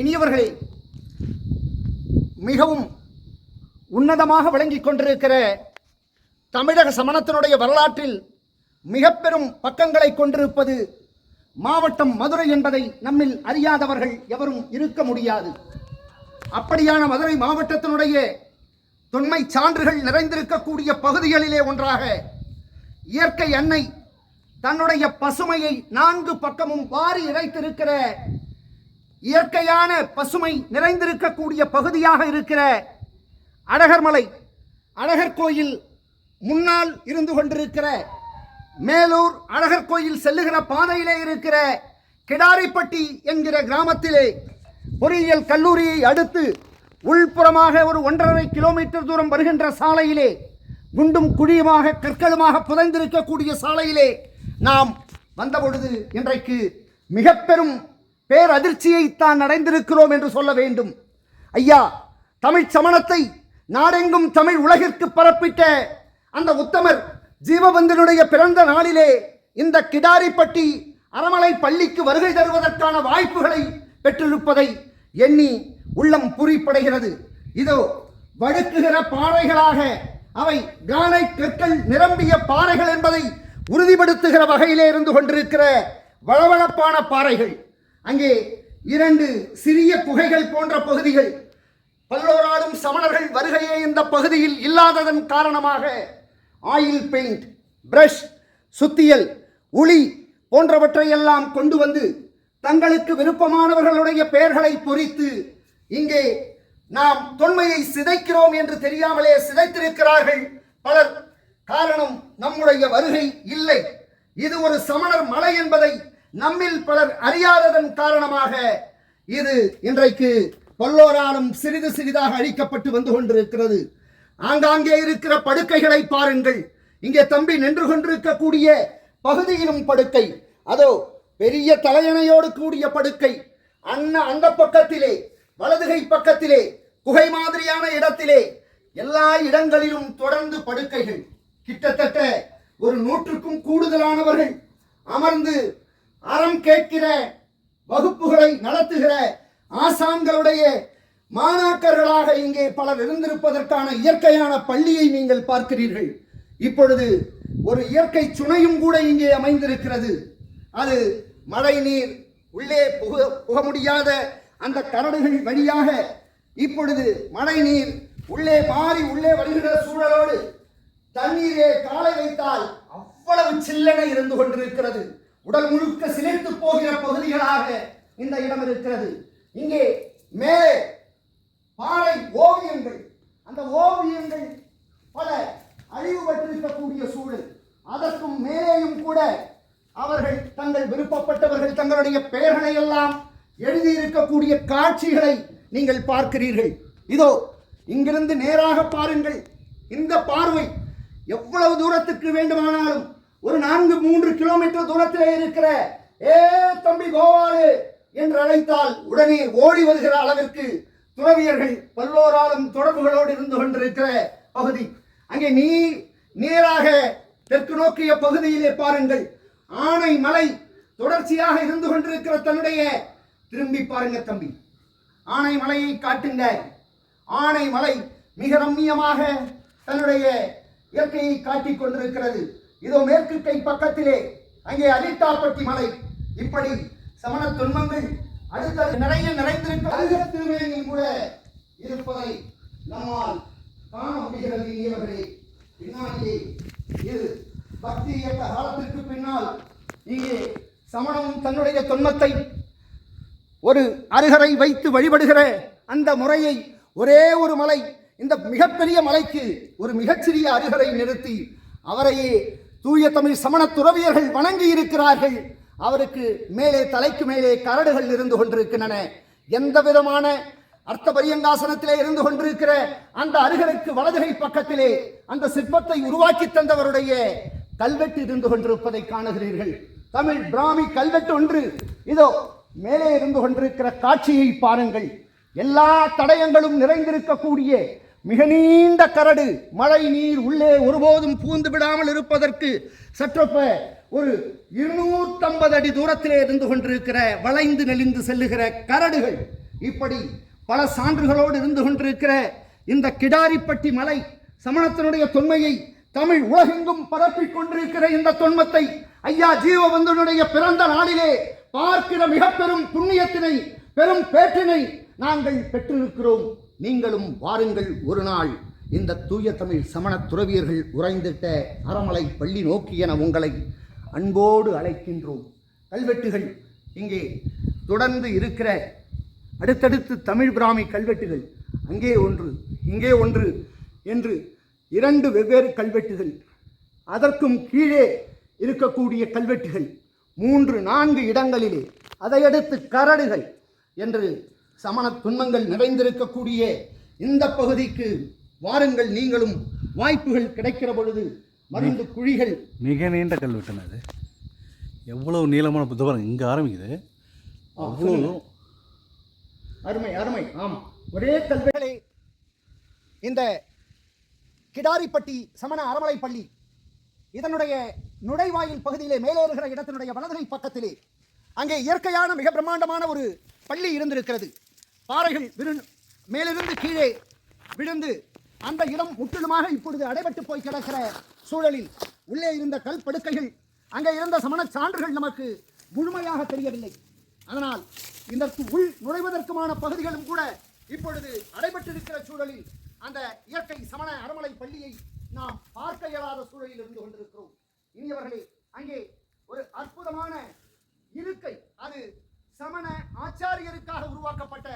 இனியவர்களே மிகவும் உன்னதமாக விளங்கிக் கொண்டிருக்கிற தமிழக சமணத்தினுடைய வரலாற்றில் மிக பெரும் பக்கங்களை கொண்டிருப்பது மாவட்டம் மதுரை என்பதை நம்மில் அறியாதவர்கள் எவரும் இருக்க முடியாது. அப்படியான மதுரை மாவட்டத்தினுடைய தொன்மை சான்றுகள் நிறைந்திருக்கக்கூடிய பகுதிகளிலே ஒன்றாக இயற்கை அன்னை தன்னுடைய பசுமையை நான்கு பக்கமும் வாரி இறைத்திருக்கிற இயற்கையான பசுமை நிறைந்திருக்கக்கூடிய பகுதியாக இருக்கிற அழகர்மலை அழகர் கோயில் முன்னால் இருந்து கொண்டிருக்கிற மேலூர் அழகர் கோயில் செல்லுகிற பாதையிலே இருக்கிற கிடாரிப்பட்டி என்கிற கிராமத்திலே பொறியியல் கல்லூரியை அடுத்து உள்புறமாக ஒரு ஒன்றரை கிலோமீட்டர் தூரம் வருகின்ற சாலையிலே குண்டும் குழியுமாக கற்களுமாக புதைந்திருக்கக்கூடிய சாலையிலே நாம் வந்தபொழுது இன்றைக்கு மிக பெரும் பேரதிர்ச்சியை தான் அடைந்திருக்கிறோம் என்று சொல்ல வேண்டும். ஐயா தமிழ் சமணத்தை நாடெங்கும் தமிழ் உலகிற்கு பரப்பிட்ட அந்த உத்தமர் ஜீவபந்தனுடைய பிறந்த நாளிலே இந்த கிடாரிப்பட்டி அறமலை பள்ளிக்கு வருகை தருவதற்கான வாய்ப்புகளை பெற்றிருப்பதை எண்ணி உள்ளம் புரிப்படைகிறது. இதோ வழுக்குகிற பாறைகளாக அவை கானை கற்கள் நிரம்பிய பாறைகள் என்பதை உறுதிப்படுத்துகிற வகையிலே இருந்து கொண்டிருக்கிற வளவளப்பான பாறைகள். அங்கே இரண்டு சிறிய குகைகள் போன்ற பகுதிகள். பல்லோராடும் சமணர்கள் வருகையே இந்த பகுதியில் இல்லாததன் காரணமாக ஆயில் பெயிண்ட் பிரஷ் சுத்தியல் உளி போன்றவற்றையெல்லாம் கொண்டு வந்து தங்களுக்கு விருப்பமானவர்களுடைய பெயர்களை பொறித்து இங்கே நாம் தொன்மையை சிதைக்கிறோம் என்று தெரியாமலே சிதைத்திருக்கிறார்கள் பலர். காரணம் நம்முடைய வருகை இல்லை. இது ஒரு சமணர் மலை என்பதை நம்மில் பலர் அறியாததன் காரணமாக இது இன்றைக்கு பல்லோராலும் சிறிது சிறிதாக அழிக்கப்பட்டு வந்து கொண்டிருக்கிறது. ஆங்காங்கே இருக்கிற படுக்கைகளை பாருங்கள். இங்கே தம்பி நின்று கொண்டிருக்கக்கூடிய பகுதியிலும் படுக்கை. அதோ பெரிய தலையணையோடு கூடிய படுக்கை. அண்ண அந்த பக்கத்திலே வலதுகை பக்கத்திலே குகை மாதிரியான இடத்திலே எல்லா இடங்களிலும் தொடர்ந்து படுக்கைகள். கிட்டத்தட்ட ஒரு நூற்றுக்கும் கூடுதலானவர்கள் அமர்ந்து அறம் கேட்கிற வகுப்புகளை நடத்துகிற ஆசான்களுடைய மாணாக்கர்களாக இங்கே பலர் இருந்திருப்பதற்கான இயற்கையான பள்ளியை நீங்கள் பார்க்கிறீர்கள். இப்பொழுது ஒரு இயற்கை சுனையும் கூட இங்கே அமைந்திருக்கிறது. அது மழை நீர் உள்ளே புக புக முடியாத அந்த கரடுகள் வழியாக இப்பொழுது மழை நீர் உள்ளே மாறி உள்ளே வருகிற சூழலோடு தண்ணீரே காலை வைத்தால் அவ்வளவு சில்லென இருந்து கொண்டிருக்கிறது. உடல் முழுக்க சிலிர்த்து போகிற பகுதிகளாக இந்த இடம் இருக்கிறது. இங்கே மேலே பாறை ஓவியங்கள். அந்த ஓவியங்கள் பல அழிவு பெற்றிருக்கக்கூடிய சூழல். அதற்கும் மேலேயும் கூட அவர்கள் தங்கள் விருப்பப்பட்டவர்கள் தங்களுடைய பெயர்களை எல்லாம் எழுதியிருக்கக்கூடிய காட்சிகளை நீங்கள் பார்க்கிறீர்கள். இதோ இங்கிருந்து நேராக பாருங்கள். இந்த பார்வை எவ்வளவு தூரத்துக்கு வேண்டுமானாலும் ஒரு நான்கு மூன்று கிலோமீட்டர் தூரத்திலே இருக்கிற ஏ தம்பி கோவாலு என்று அழைத்தால் உடனே ஓடி வருகிற அளவிற்கு துறவியர்கள் பல்லோராலும் தொடர்புகளோடு இருந்து கொண்டிருக்கிற பகுதி. அங்கே நீ நேராக தெற்கு நோக்கிய பகுதியிலே பாருங்கள். ஆனை மலை தொடர்ச்சியாக இருந்து கொண்டிருக்கிற தன்னுடைய திரும்பி பாருங்க தம்பி. ஆனை மலையை காட்டுங்க. ஆனை மலை மிக ரம்மியமாக தன்னுடைய இயற்கையை காட்டிக் கொண்டிருக்கிறது. இதோ மேற்கு கை பக்கத்திலே அங்கே அரிட்டாப்பட்டி மலை. இப்படி சமண துன்பங்கள் அடுத்த நிறைய நிறைந்திருக்கும் அருகிற கூட இருப்பதை நம்மால் காண முடிகிறது இனியவர்களே. பின்னாடியே இது பக்தி இயக்க காலத்திற்கு பின்னால் இங்கே சமணம் தன்னுடைய தொன்மத்தை ஒரு அருகரை வைத்து வழிபடுகிற அந்த முறையை ஒரே ஒரு மலை இந்த மிகப்பெரிய மலைக்கு ஒரு மிகச்சிறிய அருகரை நிறுத்தி அவரையே தூய தமிழ் சமண துறவியர்கள் வணங்கி இருக்கிறார்கள் அவருக்கு மேலே தலைக்கு மேலே கரடுகள் இருந்து கொண்டிருக்கின்றன. எந்த விதமான அர்த்த பரியங்காசனத்திலே இருந்து கொண்டிருக்கிற அந்த அருகருக்கு வலதுகை பக்கத்திலே அந்த சிற்பத்தை உருவாக்கி தந்தவருடைய கல்வெட்டு இருந்து கொண்டிருப்பதை காணுகிறீர்கள். தமிழ் பிராமி கல்வெட்டு ஒன்று. இதோ மேலே இருந்து கொண்டிருக்கிற காட்சியை பாருங்கள். எல்லா தடயங்களும் நிறைந்திருக்கக்கூடிய மிக நீண்ட கரடு மழை நீர் உள்ளே ஒருபோதும் பூந்து விடாமல் இருப்பதற்கு சற்றொப்ப ஒரு இருநூற்றம்பது அடி தூரத்திலே இருந்து கொண்டிருக்கிற வளைந்து நெளிந்து செல்லுகிற கரடுகள். இப்படி பல சான்றுகளோடு இருந்து கொண்டிருக்கிற இந்த கிடாரிப்பட்டி மலை சமணத்தினுடைய தொன்மையை தமிழ் உலகெங்கும் பரப்பிக் கொண்டிருக்கிற இந்த தொன்மத்தை ஐயா ஜீவபந்தனுடைய பிறந்த நாளிலே பார்க்கிற மிக பெரும் புண்ணியத்தினை பெரும் பேற்றினை நாங்கள் பெற்றிருக்கிறோம். நீங்களும் வாருங்கள் ஒரு நாள் இந்த தூய தமிழ் சமண துறவியர்கள் உறைந்திட்ட அறமலை பள்ளி நோக்கி என உங்களை அன்போடு அழைக்கின்றோம். கல்வெட்டுகள் இங்கே தொடர்ந்து இருக்கிற அடுத்தடுத்து தமிழ் பிராமி கல்வெட்டுகள். அங்கே ஒன்று இங்கே ஒன்று என்று இரண்டு வெவ்வேறு கல்வெட்டுகள். அதற்கும் கீழே இருக்கக்கூடிய கல்வெட்டுகள். மூன்று நான்கு இடங்களிலே. அதையடுத்து கரடுகள் என்று சமண துன்பங்கள் நிறைந்திருக்கக்கூடிய இந்த பகுதிக்கு வாருங்கள் நீங்களும் வாய்ப்புகள் கிடைக்கிற பொழுது மருந்து குழிகள். மிக நீண்ட கல்வெட்டுன அது. எவ்வளவு நீளமான புத்தகம் இங்கே ஆரம்பிக்குது. அவ்வளோ. அருமை அருமை. ஆம். ஒரே கல்விகளே இந்த கிடாரிப்பட்டி சமண அறமலை பள்ளி இதனுடைய நுழைவாயில் பகுதியிலே மேலேறுகிற இடத்தினுடைய வலதுகை பக்கத்திலே அங்கே இயற்கையான மிக பிரம்மாண்டமான ஒரு பள்ளி இருந்திருக்கிறது. பாறைகள் விரு மேலிருந்து கீழே விழுந்து அந்த இடம் முற்றிலுமாக இப்பொழுது அடைபட்டு போய் கிடக்கிற சூழலில் உள்ளே இருந்த கல் படுக்கைகள் அங்கே இருந்த சமண சான்றுகள் நமக்கு முழுமையாக தெரியவில்லை. அதனால் இதற்கு உள் நுழைவதற்குமான பகுதிகளும் கூட இப்பொழுது அடைபட்டிருக்கிற சூழலில் அந்த இயற்கை சமண அறமலை பள்ளியை நாம் பார்க்க இயலாத சூழலில் இருந்து கொண்டிருக்கிறோம். இனியவர்களே அங்கே ஒரு அற்புதமான இருக்கை அது சமண ஆச்சாரியருக்காக உருவாக்கப்பட்ட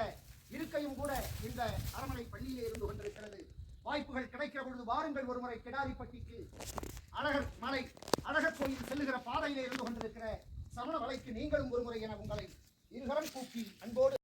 இருக்கையும் கூட இந்த அரண்மனை பள்ளியிலே இருந்து கொண்டிருக்கிறது வாய்ப்புகள் கிடைக்கிற பொழுது வாருங்கள் ஒருமுறை கிடாரிப்பட்டிக்கு. அழகர் மலை அழகர் கோயில் செல்லுகிற பாதையிலே இருந்து கொண்டிருக்கிற சமண வலைக்கு நீங்களும் ஒருமுறை என உங்களை இருகரம் கூப்பி அன்போடு